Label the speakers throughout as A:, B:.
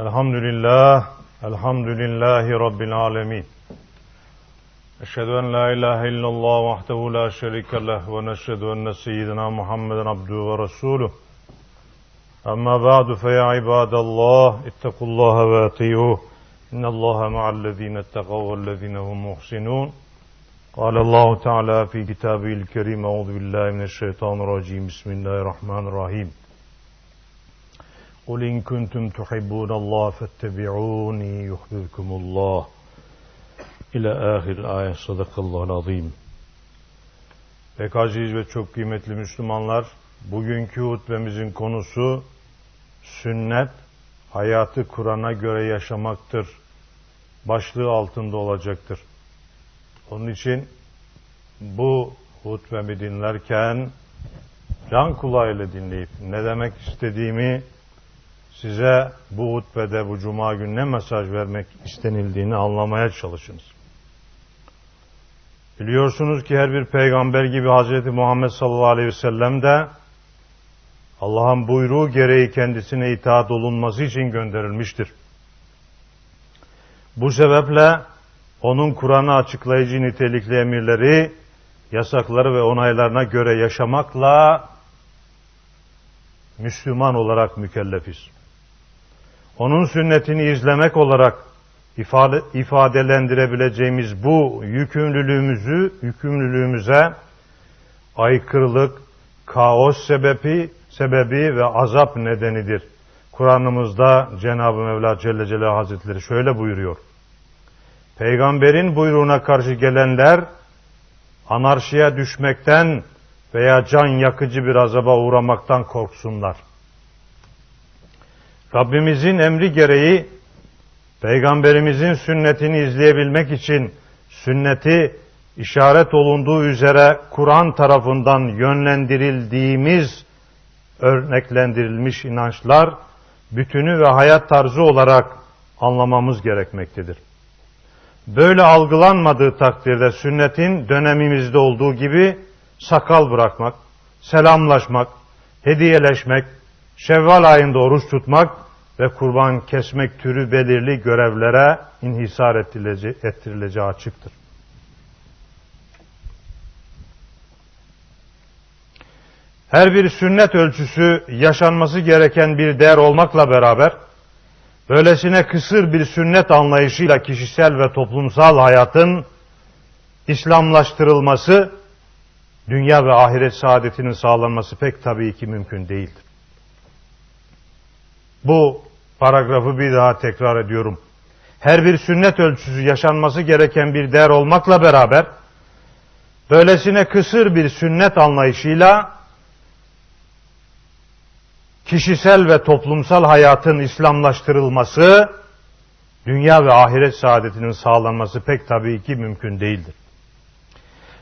A: Elhamdülillah, elhamdülillahi rabbil alemin. Eşhedü en la ilahe illallah vahdehu la şerike leh ve neşhedü enne seyyidina Muhammeden abduhu ve resuluh. Amma ba'du fe ya ibadallah, ittekullaha ve atiyuh. İnnallaha ma'allezine ettegav vellezine hum muhsinun. قال الله تعالى في كتابه الكريم أعوذ بالله من الشيطان الرجيم بسم الله الرحمن قل إن كنتم تحبون الله فاتبعوني يحببكم الله İle ahir ayet sadakallahu azim. Pek aziz ve çok kıymetli Müslümanlar, bugünkü hutbemizin konusu sünnet, hayatı Kur'an'a göre yaşamaktır. Başlığı altında olacaktır. Onun için bu hutbemi dinlerken can kulağıyla dinleyip ne demek istediğimi size bu hutbede bu cuma günü ne mesaj vermek istenildiğini anlamaya çalışınız. Biliyorsunuz ki her bir peygamber gibi Hz. Muhammed sallallahu aleyhi ve sellem de Allah'ın buyruğu gereği kendisine itaat olunması için gönderilmiştir. Bu sebeple onun Kur'an'ı açıklayıcı nitelikli emirleri, yasakları ve onaylarına göre yaşamakla Müslüman olarak mükellefiz. Onun sünnetini izlemek olarak ifade, ifadelendirebileceğimiz bu yükümlülüğümüzü, yükümlülüğümüze aykırılık, kaos sebebi, sebebi ve azap nedenidir. Kur'an'ımızda Cenab-ı Mevla Celle Celaluhu Hazretleri şöyle buyuruyor. Peygamberin buyruğuna karşı gelenler anarşiye düşmekten veya can yakıcı bir azaba uğramaktan korksunlar. Rabbimizin emri gereği Peygamberimizin sünnetini izleyebilmek için sünneti işaret olunduğu üzere Kur'an tarafından yönlendirildiğimiz örneklendirilmiş inançlar bütünü ve hayat tarzı olarak anlamamız gerekmektedir. Böyle algılanmadığı takdirde sünnetin dönemimizde olduğu gibi sakal bırakmak, selamlaşmak, hediyeleşmek, Şevval ayında oruç tutmak ve kurban kesmek türü belirli görevlere inhisar ettirileceği, ettirileceği açıktır. Her bir sünnet ölçüsü yaşanması gereken bir değer olmakla beraber, böylesine kısır bir sünnet anlayışıyla kişisel ve toplumsal hayatın İslamlaştırılması, dünya ve ahiret saadetinin sağlanması pek tabii ki mümkün değildir. Bu paragrafı bir daha tekrar ediyorum. Her bir sünnet ölçüsü yaşanması gereken bir değer olmakla beraber, böylesine kısır bir sünnet anlayışıyla kişisel ve toplumsal hayatın İslamlaştırılması, dünya ve ahiret saadetinin sağlanması pek tabii ki mümkün değildir.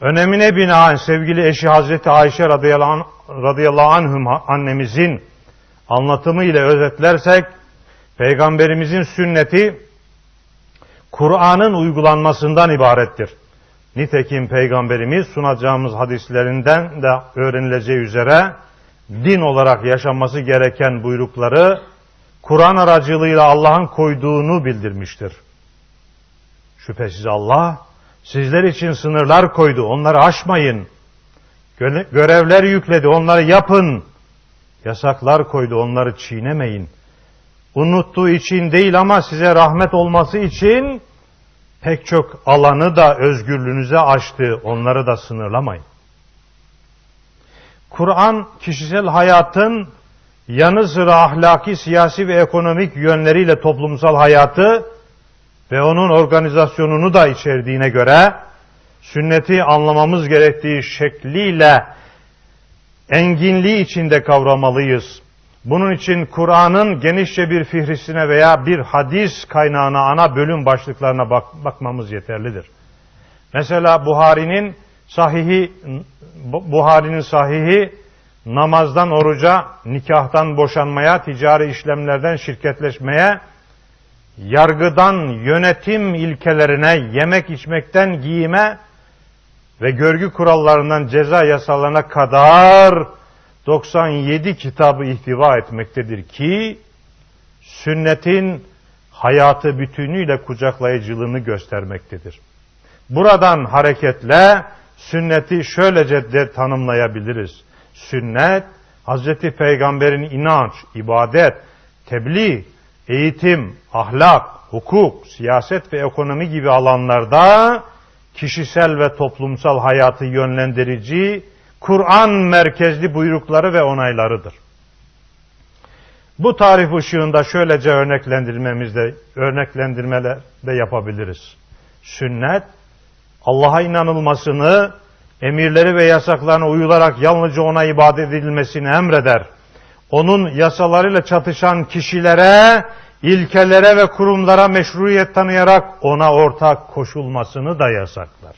A: Önemine binaen sevgili eşi Hazreti Ayşe radıyallahu anhüm annemizin anlatımı ile özetlersek, Peygamberimizin sünneti Kur'an'ın uygulanmasından ibarettir. Nitekim Peygamberimiz sunacağımız hadislerinden de öğrenileceği üzere din olarak yaşanması gereken buyrukları Kur'an aracılığıyla Allah'ın koyduğunu bildirmiştir. Şüphesiz Allah sizler için sınırlar koydu, onları aşmayın. Görevler yükledi, onları yapın. Yasaklar koydu, onları çiğnemeyin. Unuttuğu için değil ama size rahmet olması için pek çok alanı da özgürlüğünüze açtı, onları da sınırlamayın. Kur'an kişisel hayatın yanı sıra ahlaki, siyasi ve ekonomik yönleriyle toplumsal hayatı ve onun organizasyonunu da içerdiğine göre sünneti anlamamız gerektiği şekliyle enginliği içinde kavramalıyız. Bunun için Kur'an'ın genişçe bir fihristine veya bir hadis kaynağına ana bölüm başlıklarına bak bakmamız yeterlidir. Mesela Buhari'nin sahihi Buhari'nin sahihi namazdan oruca, nikahtan boşanmaya, ticari işlemlerden şirketleşmeye, yargıdan yönetim ilkelerine, yemek içmekten giyime ve görgü kurallarından ceza yasalarına kadar 97 kitabı ihtiva etmektedir ki sünnetin hayatı bütünüyle kucaklayıcılığını göstermektedir. Buradan hareketle sünneti şöylece de tanımlayabiliriz. Sünnet, Hz. Peygamber'in inanç, ibadet, tebliğ, eğitim, ahlak, hukuk, siyaset ve ekonomi gibi alanlarda kişisel ve toplumsal hayatı yönlendirici, Kur'an merkezli buyrukları ve onaylarıdır. Bu tarif ışığında şöylece örneklendirmemizde örneklendirmeler de yapabiliriz. Sünnet Allah'a inanılmasını, emirleri ve yasaklarına uyularak yalnızca ona ibadet edilmesini emreder. Onun yasalarıyla çatışan kişilere, ilkelere ve kurumlara meşruiyet tanıyarak ona ortak koşulmasını da yasaklar.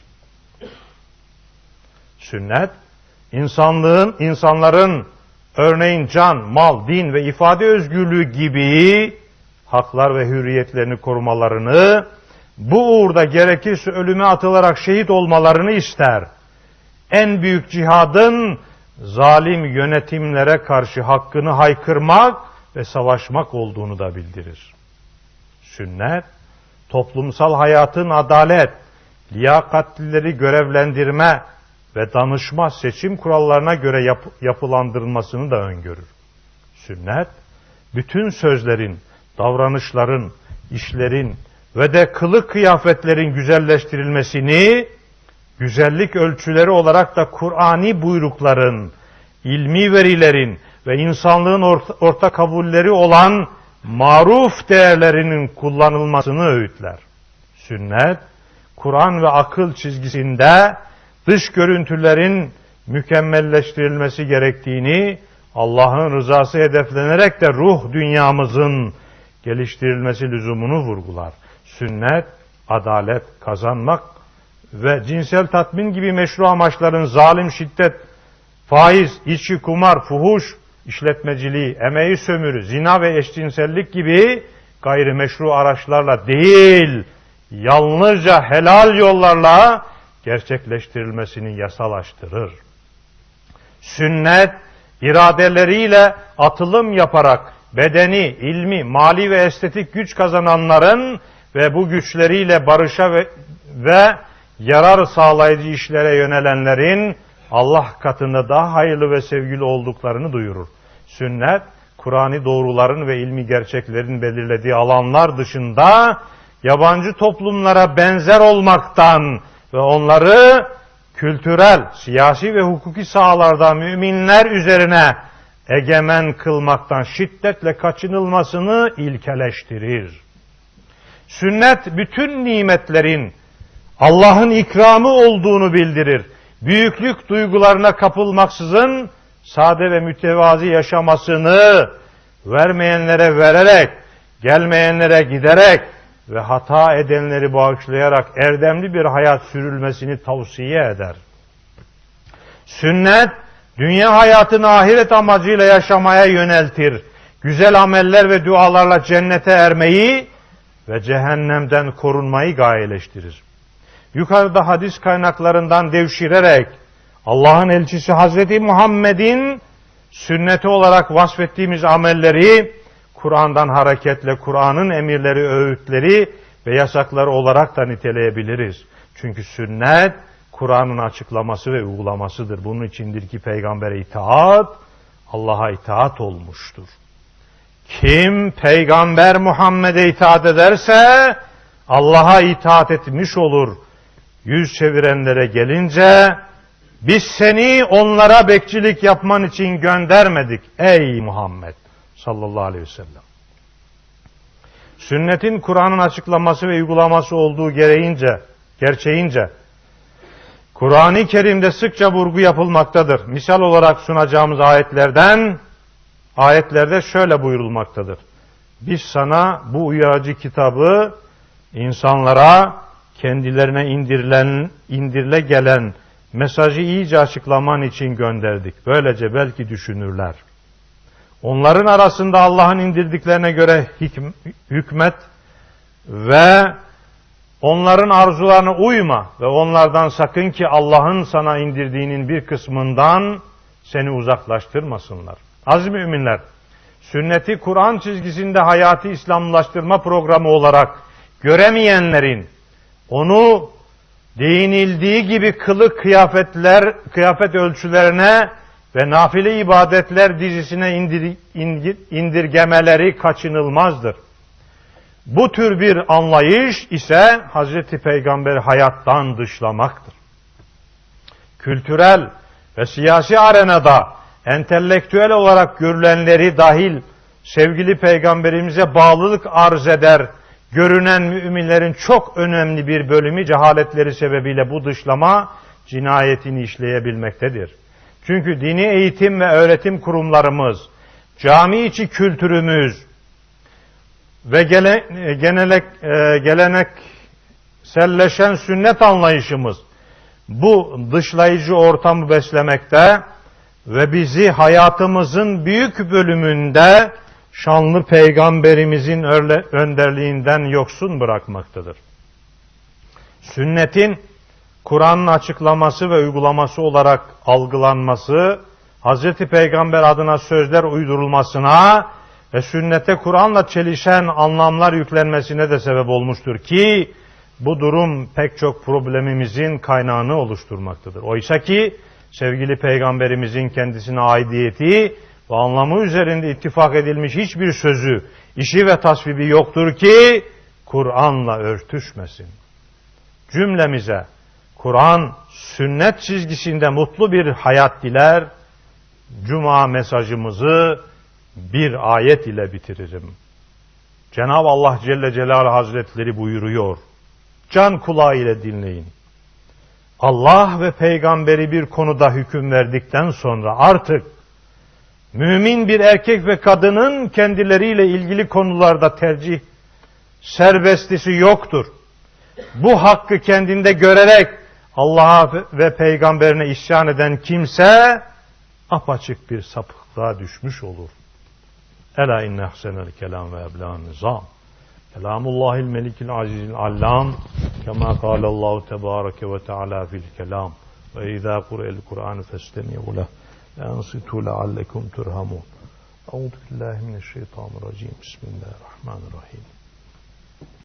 A: Sünnet, insanlığın, insanların örneğin can, mal, din ve ifade özgürlüğü gibi haklar ve hürriyetlerini korumalarını, bu uğurda gerekirse ölüme atılarak şehit olmalarını ister. En büyük cihadın zalim yönetimlere karşı hakkını haykırmak ve savaşmak olduğunu da bildirir. Sünnet, toplumsal hayatın adalet, liyakatlileri görevlendirme ve danışma seçim kurallarına göre yap yapılandırılmasını da öngörür. Sünnet, bütün sözlerin, davranışların, işlerin ve de kılık kıyafetlerin güzelleştirilmesini, güzellik ölçüleri olarak da Kur'ani buyrukların, ilmi verilerin ve insanlığın orta, orta kabulleri olan maruf değerlerinin kullanılmasını öğütler. Sünnet, Kur'an ve akıl çizgisinde dış görüntülerin mükemmelleştirilmesi gerektiğini, Allah'ın rızası hedeflenerek de ruh dünyamızın geliştirilmesi lüzumunu vurgular. Sünnet, adalet kazanmak ve cinsel tatmin gibi meşru amaçların zalim şiddet, faiz, içki, kumar, fuhuş, işletmeciliği, emeği sömürü, zina ve eşcinsellik gibi gayrimeşru araçlarla değil, yalnızca helal yollarla gerçekleştirilmesini yasalaştırır. Sünnet, iradeleriyle atılım yaparak bedeni, ilmi, mali ve estetik güç kazananların ve bu güçleriyle barışa ve, ve yarar sağlayıcı işlere yönelenlerin Allah katında daha hayırlı ve sevgili olduklarını duyurur. Sünnet, Kur'an'ı doğruların ve ilmi gerçeklerin belirlediği alanlar dışında yabancı toplumlara benzer olmaktan ve onları kültürel, siyasi ve hukuki sahalarda müminler üzerine egemen kılmaktan şiddetle kaçınılmasını ilkeleştirir. Sünnet bütün nimetlerin Allah'ın ikramı olduğunu bildirir. Büyüklük duygularına kapılmaksızın sade ve mütevazi yaşamasını vermeyenlere vererek, gelmeyenlere giderek ve hata edenleri bağışlayarak erdemli bir hayat sürülmesini tavsiye eder. Sünnet, dünya hayatını ahiret amacıyla yaşamaya yöneltir. Güzel ameller ve dualarla cennete ermeyi ve cehennemden korunmayı gayeleştirir. Yukarıda hadis kaynaklarından devşirerek Allah'ın elçisi Hazreti Muhammed'in sünneti olarak vasfettiğimiz amelleri Kur'an'dan hareketle Kur'an'ın emirleri, öğütleri ve yasakları olarak da niteleyebiliriz. Çünkü sünnet Kur'an'ın açıklaması ve uygulamasıdır. Bunun içindir ki peygambere itaat Allah'a itaat olmuştur. Kim peygamber Muhammed'e itaat ederse Allah'a itaat etmiş olur. Yüz çevirenlere gelince biz seni onlara bekçilik yapman için göndermedik ey Muhammed sallallahu aleyhi ve sellem. Sünnetin Kur'an'ın açıklaması ve uygulaması olduğu gereğince, gerçeğince Kur'an-ı Kerim'de sıkça vurgu yapılmaktadır. Misal olarak sunacağımız ayetlerden ayetlerde şöyle buyurulmaktadır. Biz sana bu uyarıcı kitabı insanlara kendilerine indirilen, indirile gelen mesajı iyice açıklaman için gönderdik. Böylece belki düşünürler. Onların arasında Allah'ın indirdiklerine göre hükmet ve onların arzularına uyma ve onlardan sakın ki Allah'ın sana indirdiğinin bir kısmından seni uzaklaştırmasınlar. Aziz müminler, sünneti Kur'an çizgisinde hayatı İslamlaştırma programı olarak göremeyenlerin onu değinildiği gibi kılık kıyafetler, kıyafet ölçülerine ve nafile ibadetler dizisine indir, indir, indirgemeleri kaçınılmazdır. Bu tür bir anlayış ise Hazreti Peygamber hayattan dışlamaktır. Kültürel ve siyasi arenada entelektüel olarak görülenleri dahil sevgili peygamberimize bağlılık arz eder görünen müminlerin çok önemli bir bölümü cehaletleri sebebiyle bu dışlama cinayetini işleyebilmektedir. Çünkü dini eğitim ve öğretim kurumlarımız, cami içi kültürümüz ve gele, genelek, e, gelenekselleşen sünnet anlayışımız bu dışlayıcı ortamı beslemekte ve bizi hayatımızın büyük bölümünde şanlı peygamberimizin önderliğinden yoksun bırakmaktadır. Sünnetin Kur'an'ın açıklaması ve uygulaması olarak algılanması, Hz. Peygamber adına sözler uydurulmasına ve sünnete Kur'an'la çelişen anlamlar yüklenmesine de sebep olmuştur ki bu durum pek çok problemimizin kaynağını oluşturmaktadır. Oysa ki sevgili peygamberimizin kendisine aidiyeti ve anlamı üzerinde ittifak edilmiş hiçbir sözü, işi ve tasvibi yoktur ki Kur'an'la örtüşmesin. Cümlemize Kur'an, sünnet çizgisinde mutlu bir hayat diler, Cuma mesajımızı bir ayet ile bitiririm. Cenab-ı Allah Celle Celaluhu Hazretleri buyuruyor. Can kulağı ile dinleyin. Allah ve peygamberi bir konuda hüküm verdikten sonra artık mümin bir erkek ve kadının kendileriyle ilgili konularda tercih serbestisi yoktur. Bu hakkı kendinde görerek Allah'a ve peygamberine isyan eden kimse apaçık bir sapıklığa düşmüş olur. Ela inne ahsenel kelam ve ebla'n nizam. Kelamullahil melikil azizil allam kema kâlallahu tebâreke ve teâlâ fil kelam ve izâ kure'el Kur'an festemi'u leh لأنصتوا لعلكم ترهمون. أعوذ بالله من الشيطان الرجيم. بسم الله الرحمن الرحيم.